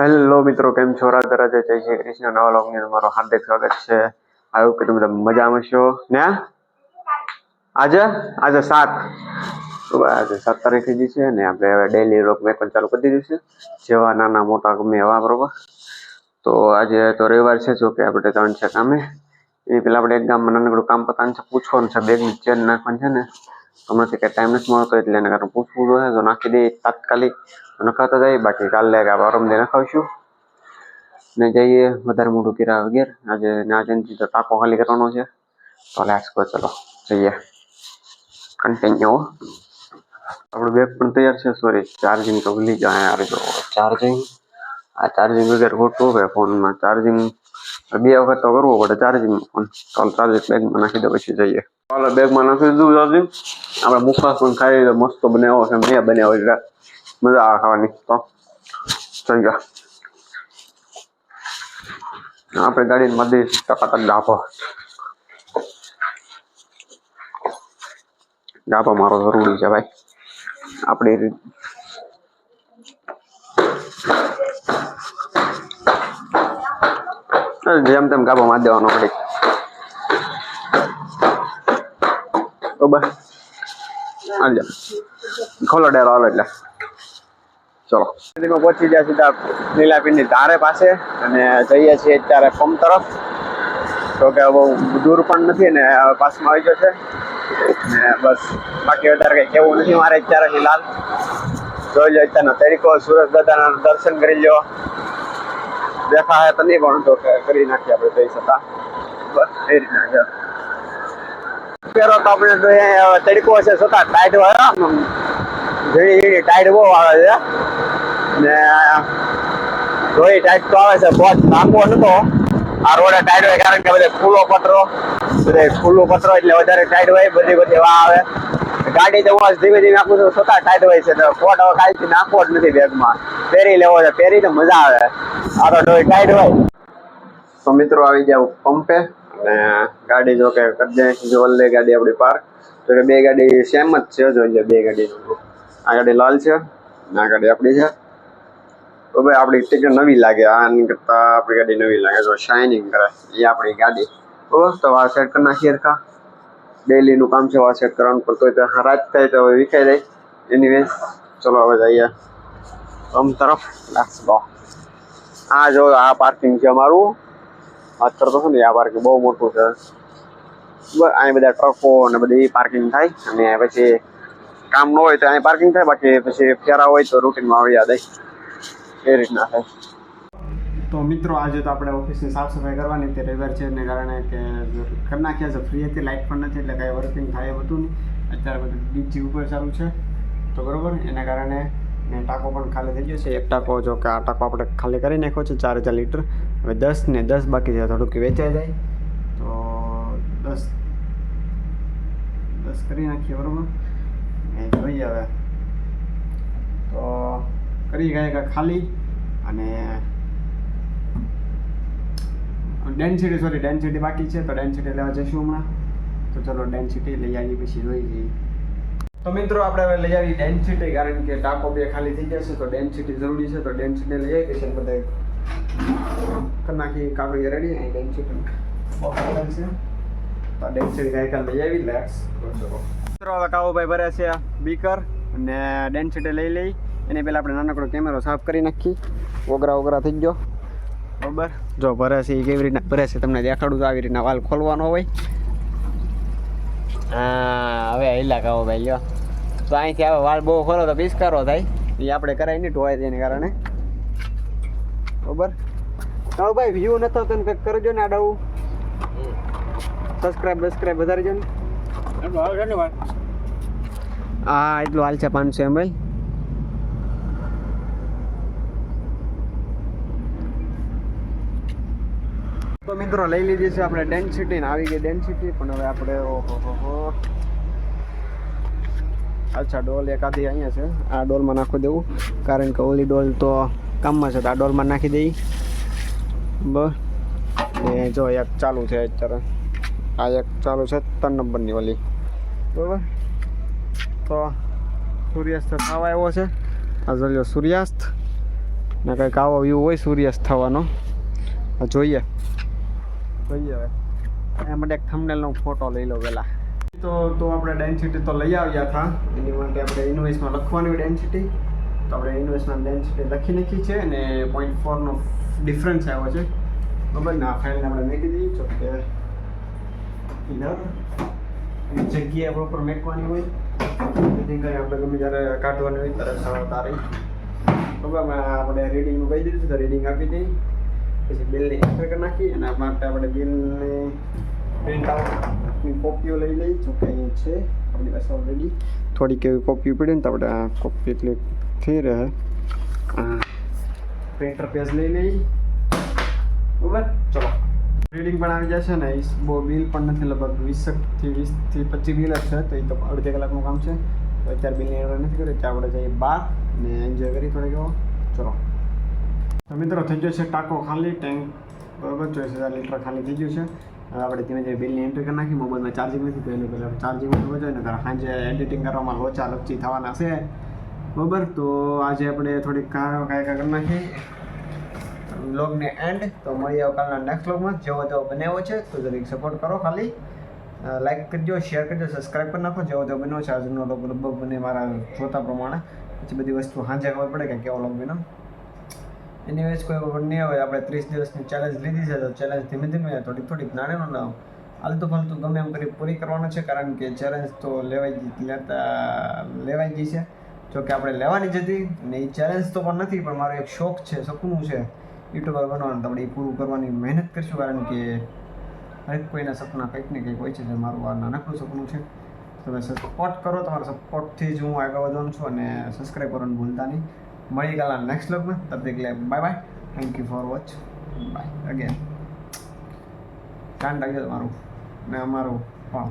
Hello મિત્રો, કેમ છો? રાધા રાધે, જય શ્રી કૃષ્ણ. નવા લોગની તમારો હાર્દિક સ્વાગત છે. આવું કે તમે મજામાં છો ને? આજે? આજે સાત. આજે સાત તારીખ થઈ છે ને, આપણે હવે ડેલી રોગ મેં પણ ચાલુ કરી દીધું છે. જેવા નાના મોટા ગમે એવા, બરોબર? તો આજે તો રવિવાર છે જો કે આપણે ત્રણ છે કામે. એ પેલા આપણે એક ગામમાં નાનકડું કામ પતાનું છે, પૂછવાનું છે, બેગની ચેન નાખવાની છે ને. હમણાંથી કંઈ ટાઈમ નથી મળતો, એટલે એને કારણે પૂછવું જોઈએ. તો નાખી દઈએ તાત્કાલિક. નખાતા જાય બાકી કાલે પરમદે નખાવશું. ને જઈએ વધારે મોટું કિરા વગેરે. આજે ને આજે તો ટાંકો ખાલી કરવાનો છે. તો લેટ્સ ગો ચલો, જઈએ. કન્ટિન્યુ આપણું બેગ પણ તૈયાર છે. સોરી ચાર્જિંગ તો ભૂલી જાય યાર જો ચાર્જિંગ આ ચાર્જિંગ વગર ખોટું હોય ફોનમાં. ચાર્જિંગ બે વખત તો કરવું પડે ચાર્જિંગ ફોન ચાલો ચાર્જિંગ બેગમાં નાખી દો, પછી જઈએ. ચાલો બેગમાં નાખી દીધું ચાર્જિંગ આપણે મુખવાસ પણ ખાઈ મસ્ત બનાવ્યો છે મેં બનાવ્યો એટલે મજા ખાવાની તો થઈ ગયા આપણે ગાડી મધી ટકાટક ડાભો ડાભો મારો જરૂરી છે ભાઈ આપણી જેમ તેમ ગાભો મારી દેવાનો પડી હાલ ખોલો ડેરો હાલો એટલે ચલો. નદીમાં પહોંચી જાય સીધા નીલાપીરની ધારે પાસે અને જઈએ છીએ અત્યારે પંપ તરફ. તો કે બહુ દૂર પણ નથી ને પાસમાં આવી ગયો છે. ને બસ બાકી વધારે કંઈ કેવું નથી મારે અત્યારે હિલાલ જોઈ લો અત્યારનો તરીકો, સુરત દાદાના દર્શન કરી લો દેખા હે તો નહીં પણ તો કરી નાખીએ આપણે જઈ શકતા. બસ એ રીતના છે. પેલો તો આપણે તો તડકો છે, છતાં ટાઈટ હોય. ઝીણી ટાઈટ બહુ આવે છે ને રોઈ ટાઈટ તો આવે છે, બહુ લાંબો નતો આ રોડ ટાઈટ હોય કારણ કે બધે ખુલ્લો પતરો, બધે ખુલ્લો પતરો એટલે વધારે ટાઈટ હોય, બધી બધી વા આવે. ગાડી તો હું ધીમે ધીમે નાખું છું છતાં ટાઈટ હોય છે, તો કોટ હવે કાલથી નાખવો જ નથી બેગમાં. પહેરી લેવો છે, પહેરી તો મજા આવે. આ તો ડોય ટાઈટ હોય. તો મિત્રો આવી જાવ પંપે, અને ગાડી જો કે કરજે જો વલ્લે ગાડી આપણી પાર્ક તો બે ગાડી સેમ જ છે જોઈ લો બે ગાડી આ ગાડી લાલ છે, ને આ ગાડી આપણી છે. તો ભાઈ આપણી ટિકિટ નવી લાગે, આની કરતા આપણી ગાડી નવી લાગે જો શાઇનિંગ કરે. એ આપણી ગાડી. બરોબર? તો આ સેટ કરી નાખીએ ખા ડેલીનું કામ છે, વાર સેટ કરવાનું પણ તો રાત થાય તો હવે વિખાઈ જાય. એની વે ચલો હવે જઈએ. આમ તરફ. લાસ્ટ ગો આ જો, આ પાર્કિંગ છે અમારું. વાત કરતો છું ને, આ પાર્કિંગ બહુ મોટું છે. બસ, અહીં બધા ટ્રકો ને બધી પાર્કિંગ થાય. અને પછી કામ ન હોય તો અહીં પાર્કિંગ થાય, બાકી પછી ફેરા હોય તો રૂટીનમાં આવી જાય એ રીતના થાય. તો મિત્રો, આજે તો આપણે ઓફિસની સાફ સફાઈ કરવાની તે રવિવાર છે એને કારણે કે કરી નાખ્યા છે ફ્રી હતી લાઇટ પણ નથી, એટલે કાંઈ વર્કિંગ થાય બધું નહીં. અત્યારે બધું બીજી ઉપર ચાલુ છે. તો બરોબર, એના કારણે ને ટાંકો પણ ખાલી થઈ ગયો છે. એક ટાંકો જો કે આ ટાંકો આપણે ખાલી કરી નાખ્યો છે, ચાર હજાર લીટર. હવે દસ ને દસ બાકી છે, થોડુંક વેચાઈ જાય. તો દસ દસ કરી નાખીએ, બરોબર? ને જોઈએ હવે. તો કરી ગયા ખાલી અને ડેન્સિટી સોરી ડેન્સિટી બાકી છે, તો ડેન્સિટી લેવા જઈશું હમણાં. તો ચલો ડેન્સિટી લઈ આવીએ, પછી જોઈ જઈએ તો મિત્રો, આપણે હવે લઈ આવી ડેન્સિટી કારણ કે ટાકો બે ખાલી થઈ જશે તો ડેન્સિટી જરૂરી છે, તો ડેન્સિટી લઈ આવી છે બધા કરી નાખી કાગળી રેડી અને ડેન્સિટી છે. તો ડેન્સિટી ગાયકાલ લઈ આવી લેટ્સ મિત્રો હવે કાવુભાઈ ભરે છે બીકર અને ડેન્સિટી લઈ લઈ. એને પહેલાં આપણે નાનકડો કેમેરો સાફ કરી નાખી. ઓગરા ઓગરા થઈ ગયો. બરાબર? જો ભરે છે એ કેવી રીતના ભરે છે તમને દેખાડું તો આવી રીતના વાલ ખોલવાનો હોય. હા હવે હિલા કાવો ભાઈ લ્યો. તો અહીંથી આવે વાળ બહુ ખોલો તો પિસ્કારો થાય. એ આપણે કરાય નહીં ઢોવાય તેને કારણે. બરાબર? કાળુ ભાઈ વ્યૂ નતો તમે કંઈક કરજો ને આડાવું સબસ્ક્રાઈબ બસ્ક્રાઈબ વધારજો ને. હા એટલું હાલ છે પાંચસો એમ ભાઈ. તો મિત્રો લઈ લીધી છે આપણે ડેન્સિટી ને આવી ગઈ ડેન્સિટી પણ હવે આપણે અચ્છા, ડોલ એકાદી અહીંયા છે. આ ડોલમાં નાખી દેવું. કારણ કે ઓલી ડોલ તો કામમાં છે, તો આ ડોલમાં નાખી દઈ. બસ. ને જો એક ચાલુ છે અત્યારે. આ એક ચાલુ છે, ત્રણ નંબરની ઓલી. બરાબર? તો સૂર્યાસ્ત થવા આવ્યો છે. આ લો સૂર્યાસ્ત. ને કંઈક આવો વ્યૂ હોય સૂર્યાસ્ત થવાનો. જોઈએ. જોઈએ હવે. એના માટે એક થમનેલનો ફોટો લઈ લો પહેલાં. તો તો આપણે ડેન્સિટી તો લઈ આવ્યા હતા. એની માટે આપણે ઇન્વેસ્ટમાં લખવાની ડેન્સિટી તો આપણે ઇન્વેસ્ટમાં ડેન્સિટી લખી નાખી છે અને પોઈન્ટ ફોરનો ડિફરન્સ આવ્યો છે. બરાબર? ને આ ફાઇલને આપણે મેકી દઈએ. જો કે ઇનર જગ્યાએ પ્રોપર મેકવાની હોય. જેથી કરી આપણે ગમે ત્યારે કાઢવાની હોય ત્યારે રહી બરાબર આપણે રીડિંગનું કહી દીધું તો રીડિંગ આપી દઈ. પછી બિલને એન્ટર કરી નાખી અને માટે આપણે બિલને પ્રિન્ટ આઉટની કોપીઓ લઈ લઈ જો કે છે. આપણી પાસે ઓલરેડી થોડીક એવી કોપી પડી ને તો આપણે આ કોપી ક્લિક થઈ રહે. પ્રિન્ટર પેજ લઈ લઈ. રીડિંગ પણ આવી જશે ને બહુ બિલ પણ નથી, લગભગ વીસથી વીસથી પચીસ બિલ જ છે, તો એ તો અડધી કલાકનું કામ છે. તો અત્યારે બિલની એન્ટર નથી કર્યું ત્યાં આપણે જઈએ બાર ને એન્જોય કરી થોડીક એવો. ચલો. તો મિત્રો, થઈ ગયો છે ટાંકો ખાલી ટેન્ક બરોબર, ચોવીસ હજાર લીટર ખાલી થઈ ગયું છે. હવે આપણે ધીમે ધીમે બિલની એન્ટ્રી કરી નાખી મોબાઈલમાં ચાર્જિંગ નથી, પહેલું પહેલાં ચાર્જિંગ વધુ જાય ને કારણ સાંજે એડિટિંગ કરવામાં લોચા લપચી થવાના છે. બરોબર, તો આજે આપણે થોડીક કાંઈ કાંઈ કરી નાખી. વ્લોગને એન્ડ તો મળીએ આવકાલના નેક્સ્ટ વ્લોગમાં જેવો તેવો બનાવ્યો છે, તો જરીક સપોર્ટ કરો ખાલી. લાઈક કરજો શેર કરજો સબસ્ક્રાઈબ કરી નાખો. જેવો તેવો બન્યો છે, આજનો લોગ લગભગ બને મારા જોતા પ્રમાણે. પછી બધી વસ્તુ સાંજે ખબર પડે કે કેવો લોગ બન્યો. એની વેજ કોઈ ખબર નહીં આવે આપણે ત્રીસ દિવસની ચેલેન્જ લીધી છે, તો ચેલેન્જ ધીમે ધીમે, થોડીક થોડીક નાની ના આલતું ફાલતું ગમે એમ કરી પૂરી કરવાનો છે, કારણ કે ચેલેન્જ તો લેવાઈ લેતા, લેવાઈ ગઈ છે. જો કે આપણે લેવાની જ હતી ને એ ચેલેન્જ તો પણ નથી, પણ મારો એક શોખ છે, સપનું છે. યુટ્યુબર બનવાનું, તો એ પૂરું કરવાની મહેનત કરીશું, કારણ કે હરેક કોઈના સપના કંઈક ને કંઈક હોય છે જે મારું આ નાનકડું સપનું છે. તમે સપોર્ટ કરો, તમારા સપોર્ટથી જ હું આગળ વધવાનું છું, અને સબસ્ક્રાઈબ કરવાનું ભૂલતા નહીં. મળી ગયેલા નેક્સ્ટ લગમાં તબ લે bye bye thank you for watch bye again કાન રાખજો તમારું. ને અમારું પણ